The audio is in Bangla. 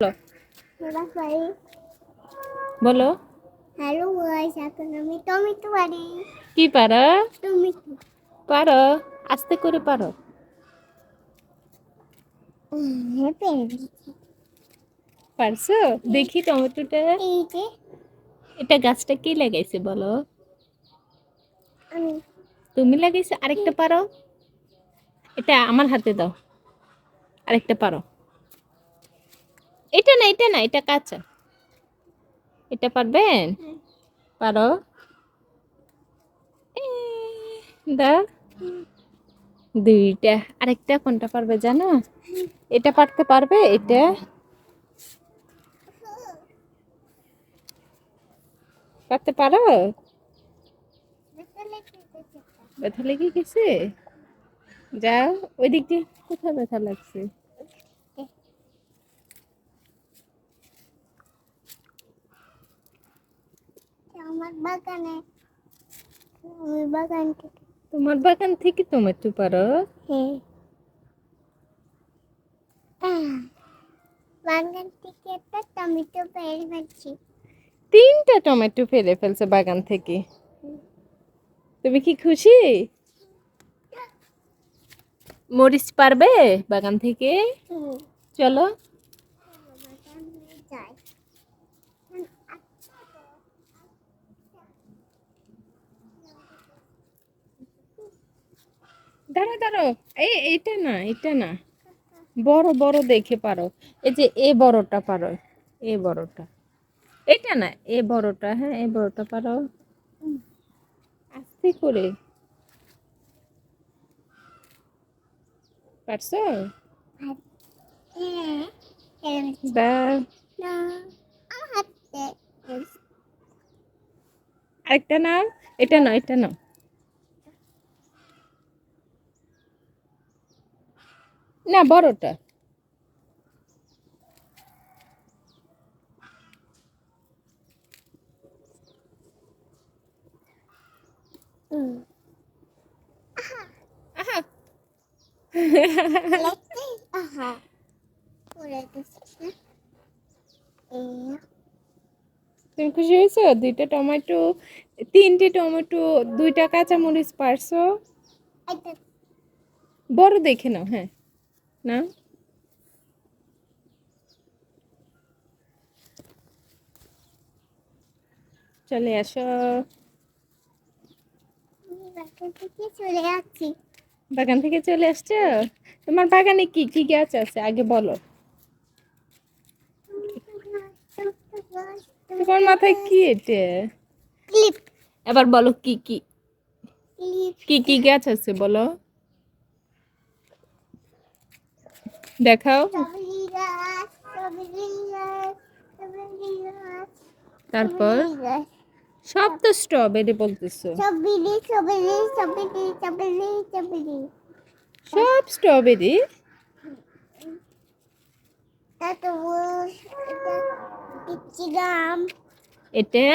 বলো। বলো হ্যালো গাইস এখন আমি টমেটো বাড়ি কি পারো? টমেটো। পারো আস্তে করে পারো। পারছ? দেখি টমেটোটা। এই যে। এটা গাছটা কে লাগাইছে বলো? আমি। তুমি লাগাইছো? আরেকটা পারো। এটা আমার হাতে দাও। আরেকটা পারো। এটা না এটা না, এটা কাঁচা। এটা পারবেন? পারো। দাও দুইটা। আরেকটা কোনটা পারবে জানো? এটা পারতে পারবে, এটা? পারতে পারো? ব্যথা লেগে গেছে? যাও ওই দিক দিয়ে কোথায় ব্যথা লাগছে? আমার বাগানে ওই বাগান থেকে। তোমার বাগান থেকে টমেটো পারো? হ্যাঁ। বাগান থেকে একটা টমেটো পেরে পাচ্ছি তিনটা টমেটো ফেলে ফেলছে বাগান থেকে? তুমি কি খুশি? মরিচ পারবে বাগান থেকে? চলো বাগানে যাই দাঁড়ো দাঁড়ো এই এইটা না এটা না। বড় বড় দেখে পারো। এই যে এ বড়টা পারো এ বড়টা। এটা না এ বড়টা হ্যাঁ এ বড়টা পারো। আস্তে করে। পারছ। আরেকটা নাও এটা না এটা নাও। না বড়টা। তুমি খুশি হয়েছো? দুইটা টমেটো তিনটে টমেটো দুইটা কাঁচামরিচ পারছ? বড় দেখে নাও হ্যাঁ। না চলে আসো। আমি বাগান থেকে চলে বাগান থেকে চলে আসছো? তোমার বাগানে কি কি গাছ আছে? আগে বলো। তোমার মাথায় কি এটা? এবার বলো কি কি? কি কি গাছ আছে বলো? দেখাও তারপর সব তো স্ট্রবেরি বলতেছো সব স্ট্রবেরি এটা